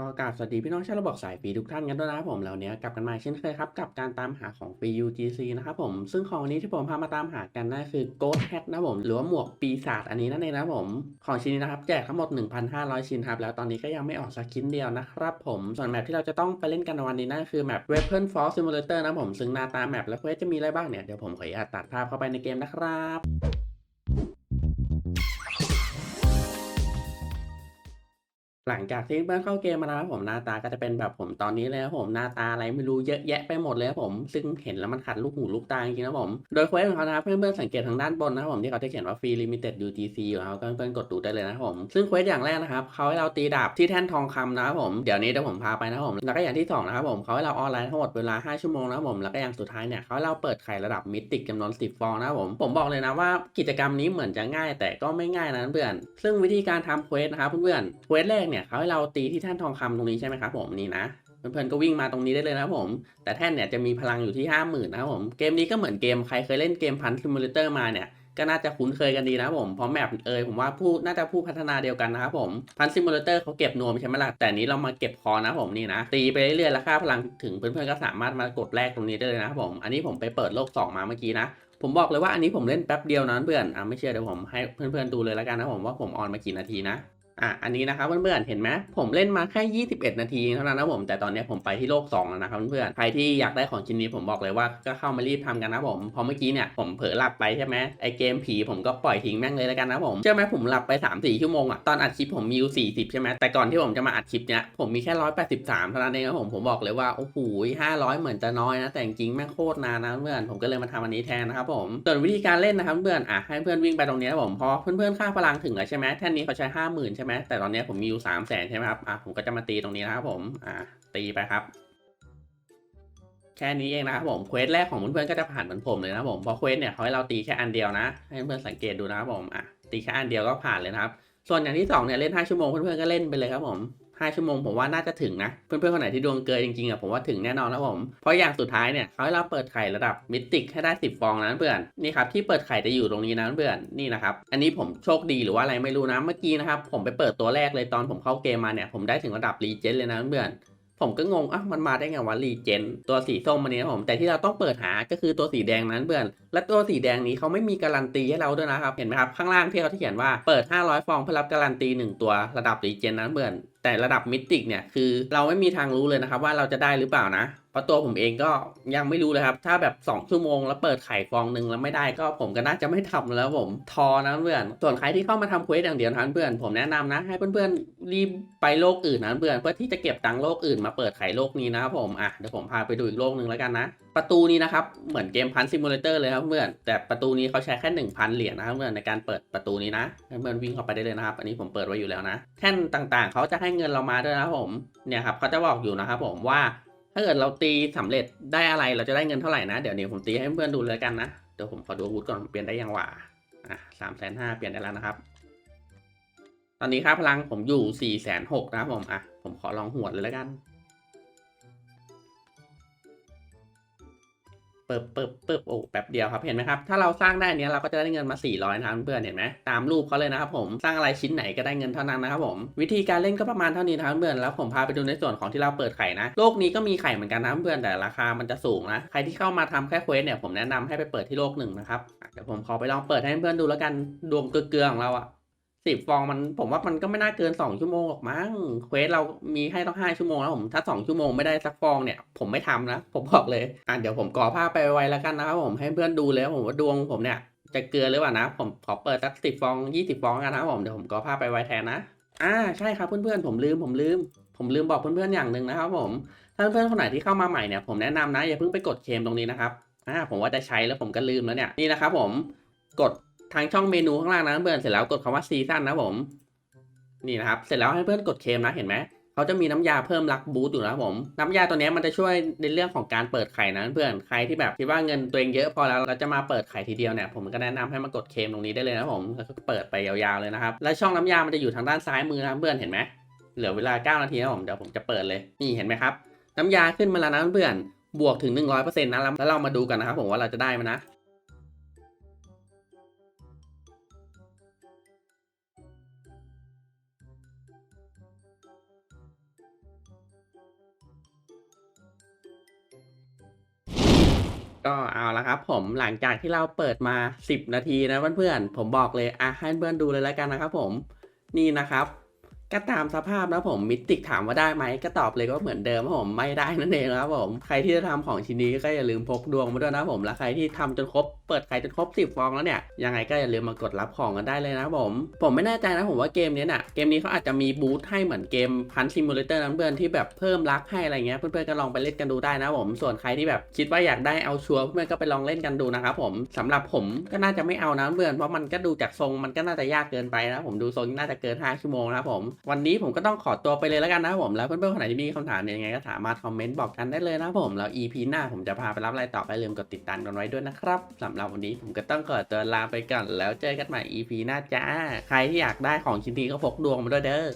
ก็กราบสวัสดีพี่น้องชาวระบบสายฟรีทุกท่านกันด้วยนะครับผมแล้วเนี้ยกลับกันมาเช่นเคยครับกับการตามหาของฟรี UGC นะครับผมซึ่งของนี้ที่ผมพามาตามหากันนั่นคือ Ghost Hat นะผมหรือว่าหมวกปีศาจอันนี้นั่นเองนะผมของชิ้นนี้นะครับแจกทั้งหมด 1,500 ชิ้นครับแล้วตอนนี้ก็ยังไม่ออกสักชิ้นเดียวนะครับผมส่วนแมปที่เราจะต้องไปเล่นกันในวันนี้นั่นคือแมป Weapon Force Simulator นะครับผมซึ่งหน้าตาแมปและเควสจะมีอะไรบ้างเนี่ยเดี๋ยวผมขออนุญาตตัดภาพเข้าไปในเกมนะครับ หลังจากที่เพื่อนเข้าเกมมาแล้วผมหน้าตาก็จะเป็นแบบผมตอนนี้เลยครับผมหน้าตาอะไรไม่รู้เยอะแยะไปหมดเลยครับผมซึ่งเห็นแล้วมันขัดลูกหูลูกตาจริงๆนะผมโดยเควสของเขานะครับเพื่อนๆสังเกตทางด้านบนนะครับผมที่เขาจะเขียนว่า free limited UGC อยู่นะครับก็เพื่อนๆกดดูได้เลยนะครับผมซึ่งเควสอย่างแรกนะครับเขาให้เราตีดาบที่แท่นทองคำนะครับผมเดี๋ยวนี้เดี๋ยวผมพาไปนะครับผมแล้วก็อย่างที่สองนะครับผมเขาให้เราออนไลน์ทั้งหมดเวลา 5 ชั่วโมงนะครับผมแล้วก็อย่างสุดท้ายเนี่ยเขาให้เราเปิดไข่ระดับมิติจำนวน 10 ฟองนะครับผมผมบอกเลยนะว่ากิจกรรมนี้เหมือนจะง่าย แต่ก็ไม่ง่ายนะเพื่อนซึ่งวิธีการทำเควสนะครับเพื่อนๆเควสแรกเนี่ยเขาให้เราตีที่แท่นทองคำตรงนี้ใช่ไหมครับผมนี่นะเพื่อนๆก็วิ่งมาตรงนี้ได้เลยนะครับผม แต่แท่นเนี่ยจะมีพลังอยู่ที่ 50,000นะครับผมเกมนี้ก็เหมือนเกมใครเคยเล่นเกมพันซิมูเลเตอร์มาเนี่ยก็น่าจะคุ้นเคยกันดีนะผมเพราะแมปเอยผมว่าผู้น่าจะผู้พัฒนาเดียวกันนะครับผมพันซิมูเลเตอร์เขาเก็บนวมใช่ไหมล่ะแต่นี้เรามาเก็บคอนะผมนี่นะ ตีไปเรื่อยๆแล้วค่าพลังถึงเพื่อนๆก็สามารถมากดแลกตรงนี้ได้เลยนะครับผม อันนี้ผมไปเปิดโลก 2 มาเมื่อกี้นะผมบอกเลยว่าอันนี้ผมเล่นแป๊บเดียวนะเพื่อนอะไม่เชื่อเดี๋ยวผมให้เพื่อนๆดูเลยแล้วกันนะผมว่าผมออนมากี่นาทีนะ อะอันนี้นะครับเพื่อนๆ เห็นไหมผมเล่นมาแค่ 21 นาทีเท่านั้นนะผม แต่ตอนนี้ผมไปที่โลก 2 แล้วนะครับเพื่อนๆ ใครที่อยากได้ของชิ้นนี้ผมบอกเลยว่าก็เข้ามารีบทำกันนะผมพราะเมื่อกี้เนี่ยผมเผลอหลับไปใช่ไหมไอเกมผีผมก็ปล่อยทิ้งแม่งเลยแล้วกันนะผม เชื่อไหมผมหลับไป 3-4 ชั่วโมงอะตอนอัดคลิปผมมีอยู่40 ใช่ไหมแต่ก่อนที่ผมจะมาอัดคลิปเนี้ยผมมีแค่ 183 เท่านั้นเองครับผม ผมบอกเลยว่าโอ้โห500 เหมือนจะน้อยนะ แต่จริงแม่งโคตรนานนะเพื่อน ผมก็เลยมาทำอันนี้แทนนะครับผม ส่วนวิธีการเล่นนะครับเพื่อนอะให้เพื่อนวิ่งไปตรงนี้นะผมพอเพื่อนๆค่าพลังถึงแล้วใช่ไหมแท่นนี้เขาใช้ 50,000ใช่ไหมแต่ตอนนี้ผมมีอยู่3 0 0 0 0 0ใช่ไหมครับอะผมก็จะมาตีตรงนี้นะครับผมอะตีไปครับ แค่นี้เองนะครับผมเควสแรกของเพื่อนๆก็จะผ่านเหมือนผมเลยนะครับผมเพราะเควสเนี่ยเขาให้เราตีแค่อันเดียวนะ ให้เพื่อนสังเกตดูนะครับผมอะตีแค่อันเดียวก็ผ่านเลยนะครับ ส่วนอย่างที่สองเนี่ยเล่น 5 ชั่วโมงเพื่อนๆก็เล่นไปเลยครับผม 5 ชั่วโมงผมว่าน่าจะถึงนะ เพื่อนๆคนไหนที่ดวงเกินจริงๆอะผมว่าถึงแน่นอนครับผม เพราะอย่างสุดท้ายเนี่ยเขาให้เราเปิดไข่ระดับมิติกให้ได้ 10 ฟองนะเพื่อนนี่ครับที่เปิดไข่จะอยู่ตรงนี้นะเพื่อนนี่นะครับอันนี้ผมโชคดีหรือว่าอะไรไม่รู้นะเมื่อกี้นะครับผมไปเปิดตัวแรกเลยตอนผมเข้าเกมมาเนี่ยผมได้ถึงระดับรีเจนเลยนะเพื่อนผมก็งงอะมันมาได้ไงวะรีเจน ตัวสีส้มมันนี้ผม แต่ที่เราต้องเปิดหาก็คือตัวสีแดงนั้นเพื่อน และตัวสีแดงนี้เขาไม่มีการันตีให้เราด้วยนะครับ เห็นไหมครับ ข้างล่างที่เขาเขียนว่าเปิด 500 ฟองเพื่อรับการันตี 1 ตัวระดับรีเจนนั้นเพื่อน แต่ระดับมิติกเนี่ยคือเราไม่มีทางรู้เลยนะครับว่าเราจะได้หรือเปล่านะเพราะตัวผมเองก็ยังไม่รู้เลยครับ ถ้าแบบ 2 ชั่วโมงแล้วเปิดไข่ฟองหนึ่งแล้วไม่ได้ก็ผมก็น่าจะไม่ทำแล้วผมทอนะเพื่อน ส่วนใครที่เข้ามาทำเควสอย่างเดียวนะเพื่อนผมแนะนำนะ ให้เพื่อนๆรีบไปโลกอื่นนะเพื่อนเพื่อที่จะเก็บตังโลกอื่นมาเปิดไข่โลกนี้นะครับผมอะเดี๋ยวผมพาไปดูอีกโลกหนึ่งแล้วกันนะ ประตูนี้นะครับเหมือนเกมพันซิมูเลเตอร์เลยครับเพื่อนแต่ประตูนี้เขาใช้แค่ 1,000 เหรียญนะครับเพื่อนในการเปิดประตูนี้นะให้เพื่อนวิ่งเข้าไปได้เลยนะครับอันนี้ผมเปิดไว้อยู่แล้วนะแท่นต่างๆ เขาจะให้เงินเรามาด้วยนะครับผมเนี่ยครับเขาจะบอกอยู่นะครับผมว่าถ้าเกิดเราตีสำเร็จได้อะไรเราจะได้เงินเท่าไหร่นะเดี๋ยวนี้ผมตีให้เพื่อนดูเลยกันนะเดี๋ยวผมขอดูอาวุธก่อนเปลี่ยนได้ยังหว่าอะสามแสนห้าเปลี่ยนได้แล้วนะครับ ตอนนี้ค่าพลังผมอยู่สี่แสนหกนะครับผมอะผมขอลองหวดเลยแล้วกัน เปิบเปิบเปิบโอ้แป๊บเดียวครับเห็นไหมครับ ถ้าเราสร้างได้เนี้ยเราก็จะได้เงินมา 400นะครับเพื่อนเห็นไหมตามรูปเขาเลยนะครับผมสร้างอะไรชิ้นไหนก็ได้เงินเท่านั้นนะครับผมวิธีการเล่นก็ประมาณเท่านี้นะครับเพื่อนแล้วผมพาไปดูในส่วนของที่เราเปิดไข่นะโลกนี้ก็มีไข่เหมือนกันนะเพื่อนแต่ราคามันจะสูงนะใครที่เข้ามาทำแค่เควสเนี่ยผมแนะนำให้ไปเปิดที่โลกหนึ่งนะครับเดี๋ยวผมขอไปลองเปิดให้เพื่อนดูแล้วกันดวงเกลือของเราอะ สิบฟองมันผมว่ามันก็ไม่น่าเกินสองชั่วโมงหรอกมั้งเควสเรามีให้ต้องห้าชั่วโมงแล้วผมถ้าสองชั่วโมงไม่ได้สักฟองเนี่ย ผมไม่ทำนะ ผมบอกเลยอะเดี๋ยวผมก่อภาพไปไวๆแล้วกันนะครับผมให้เพื่อนดูเลยว่าผมว่าดวงผมเนี่ยจะเกลือหรือเปล่านะ ผมขอเปิดสักสิบฟองยี่สิบฟองกันนะผมเดี๋ยวผมก่อภาพไปไวแทนนะอ่าใช่ครับเพื่อนๆผมลืมผมลืม ผมลืมบอกเพื่อนๆอย่างหนึ่งนะครับผมถ้าเพื่อนๆคนไหนที่เข้ามาใหม่เนี่ยผมแนะนำนะอย่าเพิ่งไปกดเคมตรงนี้นะครับอ่าผมว่าจะใช้แล้วผมก็ลืมแล้วเนี่ยนี่นะครับผมกด ทางช่องเมนูข้างล่างนะเพื่อนเสร็จแล้วกดคำว่าซีซั่นนะผม นี่นะครับ เสร็จแล้วให้เพื่อนกดเคมนะเห็นไหมเขาจะมีน้ำยาเพิ่มรักบูตอยู่นะครับผม น้ำยาตัวนี้มันจะช่วยในเรื่องของการเปิดไข่นะเพื่อนใครที่แบบคิดว่าเงินตัวเองเยอะพอแล้วเราจะมาเปิดไข่ทีเดียวเนี่ยผมก็แนะนำให้มากดเคมตรงนี้ได้เลยนะผมแล้วก็เปิดไปยาวๆเลยนะครับและช่องน้ำยามันจะอยู่ทางด้านซ้ายมือนะเพื่อนเห็นไหมเหลือเวลา 9 นาทีนะผมเดี๋ยวผมจะเปิดเลยนี่เห็นไหมครับ น้ำยาขึ้นมาแล้วนะเพื่อนบวกถึง 100%นะแล้วแล้วเรามาดูกันนะครับผมว่าเราจะได้ไหมนะ ก็เอาละครับ ผมหลังจากที่เราเปิดมา 10 นาทีนะเพื่อนๆผมบอกเลยอะให้เพื่อนดูเลยแล้วกันนะครับ ผมนี่นะครับ ก็ตามสภาพนะผมมิติกถามว่าได้ไหมก็ตอบเลยว่าเหมือนเดิมครับผมไม่ได้นั่นเองนะครับผมใครที่จะทำของชิ้นนี้ก็อย่าลืมพกดวงมาด้วยนะผมและใครที่ทำจนครบเปิดไข่จนครบ10ฟองแล้วเนี่ยยังไงก็อย่าลืมมากดรับของกันได้เลยนะผม ผมไม่แน่ใจนะผมว่าเกมนี้น่ะเกมนี้เขาอาจจะมีบูทให้เหมือนเกมพันซิมูเลเตอร์นะเพื่อนที่แบบเพิ่มรักให้อะไรเงี้ยเพื่อนๆก็ลองไปเล่นกันดูได้นะผมส่วนใครที่แบบคิดว่าอยากได้เอาชัวร์เพื่อนก็ไปลองเล่นกันดูนะครับผมสำหรับผมก็น่าจะไม่เอานะเพื่อนเพราะมันก็ดูจากทรงมันก็น่าจะยากเกินไปนะผมดูทรงน่าจะเกิน 5 ชั่วโมงนะผมวันนี้ผมก็ต้องขอตัวไปเลยแล้วกันนะครับผมแล้วเพื่อนๆคนไหนที่มีคำถามเนี่ยยังไงก็สามารถคอมเมนต์บอกกันได้เลยนะครับผมแล้ว EP หน้าผมจะพาไปรับอะไรต่อไปลืมกดติดตามกันไว้ด้วยนะครับสำหรับวันนี้ผมก็ต้องขอตัวลาไปก่อนแล้วเจอกันใหม่ EP หน้าจ้าใครที่อยากได้ของชิ้นนี้ก็พกดวงมาด้วยเด้อ